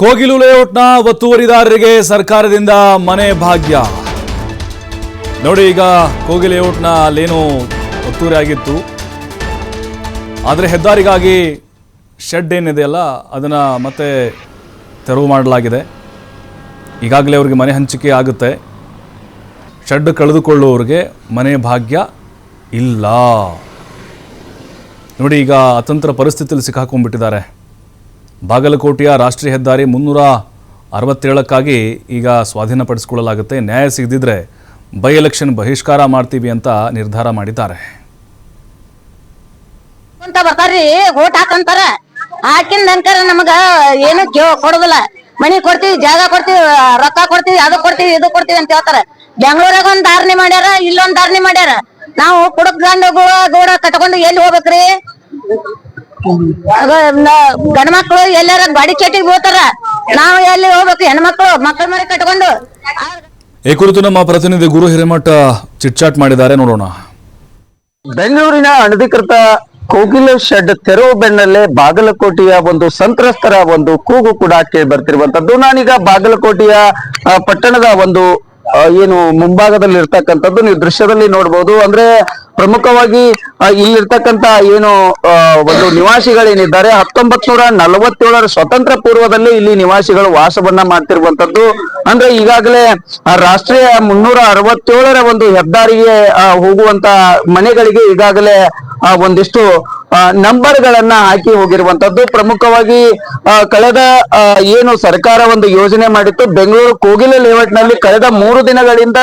ಕೋಗಿಲು ಲೇಔಟ್ನ ಒತ್ತುವರಿದಾರರಿಗೆ ಸರ್ಕಾರದಿಂದ ಮನೆ ಭಾಗ್ಯ. ನೋಡಿ ಈಗ ಕೋಗಿಲು ಲೇಔಟ್ನ ಅಲ್ಲೇನು ಒತ್ತುವರಿ ಆಗಿತ್ತು. ಆದರೆ ಹೆದ್ದಾರಿಗಾಗಿ ಶೆಡ್ ಏನಿದೆಯಲ್ಲ ಅದನ್ನು ಮತ್ತೆ ತೆರವು ಮಾಡಲಾಗಿದೆ. ಈಗಾಗಲೇ ಅವ್ರಿಗೆ ಮನೆ ಹಂಚಿಕೆ ಆಗುತ್ತೆ. ಶೆಡ್ ಕಳೆದುಕೊಳ್ಳುವವರಿಗೆ ಮನೆ ಭಾಗ್ಯ ಇಲ್ಲ. ನೋಡಿ ಈಗ ಅತಂತ್ರ ಪರಿಸ್ಥಿತಿಯಲ್ಲಿ ಸಿಕ್ಕಾಕೊಂಡ್ಬಿಟ್ಟಿದ್ದಾರೆ. ಬಾಗಲಕೋಟೆಯ ರಾಷ್ಟ್ರೀಯ ಹೆದ್ದಾರಿ ಮುನ್ನೂರ ಅರವತ್ತೇಳಕ್ಕಾಗಿ ಈಗ ಸ್ವಾಧೀನಪಡಿಸಿಕೊಳ್ಳಲಾಗುತ್ತೆ. ನ್ಯಾಯ ಸಿಗದಿದ್ರೆ ಬೈ ಎಲೆಕ್ಷನ್ ಬಹಿಷ್ಕಾರ ಮಾಡ್ತೀವಿ ಅಂತ ನಿರ್ಧಾರ ಮಾಡಿದ್ದಾರೆ. ಅಂತ ಹಾಕಂತಾರ. ನಮಗ ಏನು ಕೊಡುದಿಲ್ಲ. ಮನಿ ಕೊಡ್ತೀವಿ, ಜಾಗ ಕೊಡ್ತೀವಿ, ರೊಕ್ಕ ಕೊಡ್ತೀವಿ, ಅದು ಕೊಡ್ತೀವಿ, ಇದು ಕೊಡ್ತೀವಿ ಅಂತ ಹೇಳ್ತಾರ. ಬೆಂಗಳೂರಾಗ ಒಂದ್ ಧಾರಣೆ ಮಾಡ್ಯಾರ, ಇಲ್ಲೊಂದ್ ಧಾರಣೆ ಮಾಡ್ಯಾರ. ನಾವು ಕುಡಕ್ ಗಂಡ ಗೋಡ ಕಟ್ಕೊಂಡು ಎಲ್ಲಿ ಹೋಗ್ಬೇಕ್ರಿ? ಗಂಡ ಮಕ್ಕಳು ಎಲ್ಲಾರ ಗಾಡಿ ಚಟಿಗೆ ಹೋಗ್ತಾರ ನಾವು ಎಲ್ಲಿ ಹೋಗ್ಬೇಕು? ಹೆಣ್ಮಕ್ಳು ಮಕ್ಕಳ ಮರಿ ಕಟ್ಕೊಂಡು. ಈ ಕುರಿತು ನಮ್ಮ ಪ್ರತಿನಿಧಿ ಗುರು ಹಿರೇಮಠ ಚಿಟ್ಚಾಟ್ ಮಾಡಿದ್ದಾರೆ. ನೋಡೋಣ. ಬೆಂಗಳೂರಿನ ಅನಧಿಕೃತ ಕೋಗಿಲು ಶೆಡ್ ತೆರವು ಬೆನ್ನಲ್ಲೇ ಬಾಗಲಕೋಟೆಯ ಒಂದು ಸಂತ್ರಸ್ತರ ಒಂದು ಕೂಗು ಕೂಡ ಕೇಳಿ ಬರ್ತಿರುವಂತದ್ದು. ನಾನೀಗ ಬಾಗಲಕೋಟೆಯ ಪಟ್ಟಣದ ಒಂದು ಏನು ಮುಂಭಾಗದಲ್ಲಿ ಇರ್ತಕ್ಕಂಥದ್ದು ನೀವು ದೃಶ್ಯದಲ್ಲಿ ನೋಡಬಹುದು ಅಂದ್ರೆ ಪ್ರಮುಖವಾಗಿ ಇಲ್ಲಿರ್ತಕ್ಕಂತ ಏನು ಒಂದು ನಿವಾಸಿಗಳೇನಿದ್ದಾರೆ ಹತ್ತೊಂಬತ್ ನೂರ ನಲವತ್ತೇಳರ ಸ್ವತಂತ್ರ ಪೂರ್ವದಲ್ಲಿ ಇಲ್ಲಿ ನಿವಾಸಿಗಳು ವಾಸವನ್ನ ಮಾಡ್ತಿರುವಂತದ್ದು ಅಂದ್ರೆ ಈಗಾಗಲೇ ರಾಷ್ಟ್ರೀಯ ಮುನ್ನೂರ ಅರವತ್ತೇಳರ ಒಂದು ಹೆದ್ದಾರಿಗೆ ಹೋಗುವಂತ ಮನೆಗಳಿಗೆ ಈಗಾಗಲೇ ಒಂದಿಷ್ಟು ನಂಬರ್ ಗಳನ್ನ ಹಾಕಿ ಹೋಗಿರುವಂತದ್ದು ಪ್ರಮುಖವಾಗಿ ಕಳೆದ ಏನು ಸರ್ಕಾರ ಒಂದು ಯೋಜನೆ ಮಾಡಿತ್ತು. ಬೆಂಗಳೂರು ಕೋಗಿಲೆ ಲೇಔಟ್ನಲ್ಲಿ ಕಳೆದ ಮೂರು ದಿನಗಳಿಂದ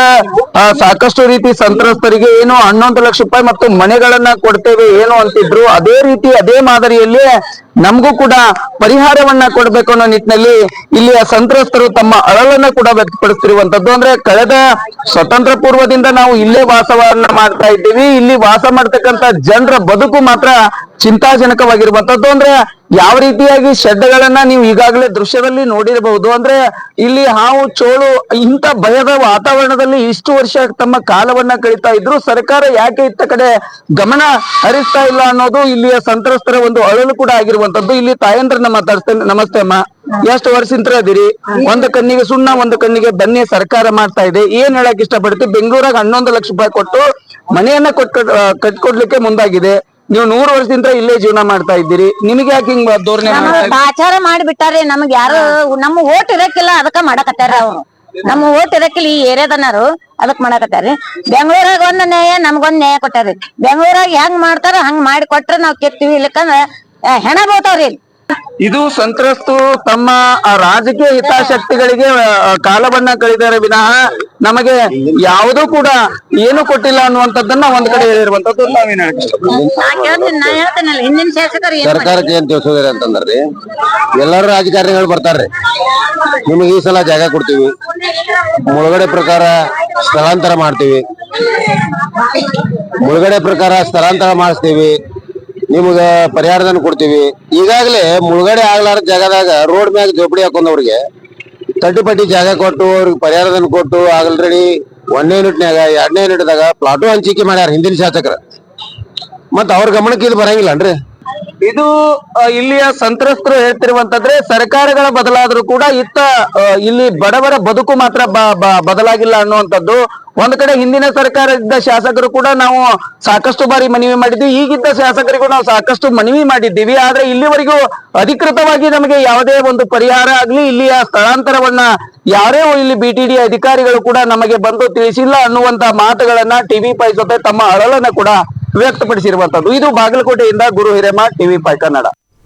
ಸಾಕಷ್ಟು ರೀತಿ ಸಂತ್ರಸ್ತರಿಗೆ ಏನು ಹನ್ನೊಂದು ಲಕ್ಷ ರೂಪಾಯಿ ಮತ್ತು ಮನೆಗಳನ್ನ ಕೊಡ್ತೇವೆ, ಏನು ಅಂತಿದ್ರು. ಅದೇ ರೀತಿ, ಅದೇ ಮಾದರಿಯಲ್ಲಿ ನಮಗೂ ಕೂಡ ಪರಿಹಾರವನ್ನ ಕೊಡಬೇಕು ಅನ್ನೋ ನಿಟ್ಟಿನಲ್ಲಿ ಇಲ್ಲಿಯ ಸಂತ್ರಸ್ತರು ತಮ್ಮ ಅಳಲನ್ನ ಕೂಡ ವ್ಯಕ್ತಪಡಿಸ್ತಿರುವಂತದ್ದು. ಅಂದ್ರೆ ಕಳೆದ ಸ್ವತಂತ್ರ ಪೂರ್ವದಿಂದ ನಾವು ಇಲ್ಲೇ ವಾಸವನ್ನ ಮಾಡ್ತಾ ಇದ್ದೀವಿ. ಇಲ್ಲಿ ವಾಸ ಮಾಡ್ತಕ್ಕಂತ ಜನರ ಬದುಕು ಮಾತ್ರ ಚಿಂತಾಜನಕವಾಗಿರುವಂತದ್ದು ಅಂದ್ರೆ ಯಾವ ರೀತಿಯಾಗಿ ಶೆಡ್ಗಳನ್ನ ನೀವು ಈಗಾಗಲೇ ದೃಶ್ಯದಲ್ಲಿ ನೋಡಿರಬಹುದು. ಅಂದ್ರೆ ಇಲ್ಲಿ ಹಾವು, ಚೋಳು, ಇಂಥ ಭಯದ ವಾತಾವರಣದಲ್ಲಿ ಇಷ್ಟು ವರ್ಷ ತಮ್ಮ ಕಾಲವನ್ನ ಕಳೀತಾ ಇದ್ರು. ಸರ್ಕಾರ ಯಾಕೆ ಇತ್ತ ಕಡೆ ಗಮನ ಹರಿಸ್ತಾ ಇಲ್ಲ ಅನ್ನೋದು ಇಲ್ಲಿಯ ಸಂತ್ರಸ್ತರ ಒಂದು ಅಳಲು ಕೂಡ ಆಗಿರುವಂತದ್ದು. ಇಲ್ಲಿ ತಾಯಂದ್ರನ್ನ ಮಾತಾಡ್ತೇನೆ ನಮಸ್ತೆ ಅಮ್ಮ. ಎಷ್ಟು ವರ್ಷದಿಂದ ಅದಿರಿ ಒಂದು ಕಣ್ಣಿಗೆ ಸುಣ್ಣ, ಒಂದು ಕಣ್ಣಿಗೆ ಬನ್ನಿ ಸರ್ಕಾರ ಮಾಡ್ತಾ ಇದೆ. ಏನ್ ಹೇಳಕ್ ಇಷ್ಟಪಡ್ತೀವಿ ಬೆಂಗಳೂರಾಗ ಹನ್ನೊಂದು ಲಕ್ಷ ರೂಪಾಯಿ ಕೊಟ್ಟು ಮನೆಯನ್ನ ಕೊಟ್, ಕಟ್ಕೊಡ್ಲಿಕ್ಕೆ ಮುಂದಾಗಿದೆ. ನೀವು ನೂರು ವರ್ಷದಿಂದ ಇಲ್ಲೇ ಜೀವನ ಮಾಡ್ತಾ ಇದ್ದೀರಿ. ನಿಮ್ಗೆ ಯಾಕೆ ಹಿಂಗ್ ಧೋರಣೆ ನಮಗ ಮಾಡ್ತಾ? ಆಚಾರ ಮಾಡಿಬಿಟ್ಟಾರಿ ನಮಗ್ ಯಾರು ನಮ್ಮ ಓಟ್ ಇರಕ್ಕಿಲ್ಲ ಅದಕ್ಕ ಮಾಡಕತ್ತಾರ ಅವ್ರು. ನಮ್ಮ ಓಟ್ ಇರಕ್ಕಿಲ್ಲ ಈ ಏರಿಯಾದನಾರು ಅದಕ್ ಮಾಡಕತ್ತಾರಿ ಬೆಂಗಳೂರಾಗ ಒಂದ್ ನ್ಯಾಯ ನಮ್ಗೊಂದ್ ನ್ಯಾಯ ಕೊಟ್ಟಾರಿ. ಬೆಂಗಳೂರಾಗ ಹೆಂಗ್ ಮಾಡ್ತಾರ ಹಂಗ್ ಮಾಡಿ ಕೊಟ್ರ ನಾವ್ ಕೆತ್ತೀವಿ. ಇಲ್ಲಕಂದ್ರ ಹೆಣ ಹೆಣ ಬೀಳ್ತಾವ್ರಿ ಇದು ಸಂತ್ರಸ್ತು ತಮ್ಮ ಆ ರಾಜಕೀಯ ಹಿತಾಸಕ್ತಿಗಳಿಗೆ ಕಾಲಬಣ್ಣ ಕಾಲವನ್ನ ಕಳೆದರೆ ವಿನಃ ನಮಗೆ ಯಾವುದೂ ಕೂಡ ಏನು ಕೊಟ್ಟಿಲ್ಲ ಅನ್ನುವಂಥದ್ದನ್ನ ಒಂದ್ ಕಡೆ ಹೇಳಿರುವಂತದ್ದು ನಾವೇನ್ ಸರ್ಕಾರಕ್ಕೆ ಏನ್ ತಿಳಿಸೋದ್ರಿ ಅಂತಂದ್ರಿ? ಎಲ್ಲರೂ ರಾಜಕಾರಣಿಗಳು ಬರ್ತಾರ್ರಿ ನಿಮಗೆ ಈ ಸಲ ಜಾಗ ಕೊಡ್ತೀವಿ. ಮುಳುಗಡೆ ಪ್ರಕಾರ ಸ್ಥಳಾಂತರ ಮಾಡ್ತೀವಿ. ಮುಳುಗಡೆ ಪ್ರಕಾರ ಸ್ಥಳಾಂತರ ಮಾಡಿಸ್ತೀವಿ. ನಿಮ್ಗ ಪರಿಹಾರದನ್ನ ಕೊಡ್ತೀವಿ. ಈಗಾಗಲೇ ಮುಳುಗಡೆ ಆಗ್ಲಾರ ಜಾಗದಾಗ ರೋಡ್ ಮ್ಯಾಗ ಜೋಪಡಿ ಹಾಕೊಂಡವ್ರಿಗೆ ತಡ್ಡಿ ಪಟ್ಟಿ ಜಾಗ ಕೊಟ್ಟು ಅವ್ರಿಗೆ ಪರಿಹಾರದನ್ನ ಕೊಟ್ಟು ಆಲ್ರೆಡಿ ಒಂದನೇ ನಿಟ್ಟಿನಾಗ ಎರಡನೇ ನಿಟ್ಟದಾಗ ಪ್ಲಾಟು ಹಂಚಿಕೆ ಮಾಡ್ಯಾರ ಹಿಂದಿನ ಶಾಸಕರು. ಮತ್ತ ಅವ್ರ ಗಮನಕ್ಕೆ ಇದು ಬರಂಗಿಲ್ಲ ಬರಂಗಿಲ್ಲನ್ರಿ ಇದು ಇಲ್ಲಿಯ ಸಂತ್ರಸ್ತರು ಹೇಳ್ತಿರುವಂತಂದ್ರೆ ಸರ್ಕಾರಗಳ ಬದಲಾದ್ರೂ ಕೂಡ ಇತ್ತ ಇಲ್ಲಿ ಬಡವರ ಬದುಕು ಮಾತ್ರ ಬದಲಾಗಿಲ್ಲ ಅನ್ನುವಂಥದ್ದು ಒಂದ್ ಕಡೆ ಹಿಂದಿನ ಸರ್ಕಾರ ಇದ್ದ ಶಾಸಕರು ಕೂಡ ನಾವು ಸಾಕಷ್ಟು ಬಾರಿ ಮನವಿ ಮಾಡಿದ್ವಿ. ಈಗಿದ್ದ ಶಾಸಕರಿಗೂ ನಾವು ಸಾಕಷ್ಟು ಮನವಿ ಮಾಡಿದ್ದೀವಿ. ಆದ್ರೆ ಇಲ್ಲಿವರೆಗೂ ಅಧಿಕೃತವಾಗಿ ನಮಗೆ ಯಾವುದೇ ಒಂದು ಪರಿಹಾರ ಆಗ್ಲಿ, ಇಲ್ಲಿಯ ಸ್ಥಳಾಂತರವನ್ನ ಯಾರೇ ಇಲ್ಲಿ ಬಿ ಅಧಿಕಾರಿಗಳು ಕೂಡ ನಮಗೆ ಬಂದು ತಿಳಿಸಿಲ್ಲ ಅನ್ನುವಂತ ಮಾತುಗಳನ್ನ ಟಿವಿ ಪೈ ಜೊತೆ ತಮ್ಮ ಅಳಲನ್ನ ಕೂಡ ವ್ಯಕ್ತಪಡಿಸಿರುವಂತದ್ದು. ಇದು ಬಾಗಲಕೋಟೆಯಿಂದ ಗುರು ಹಿರೇಮ ಟಿವಿ ಪೈ ಕನ್ನಡ.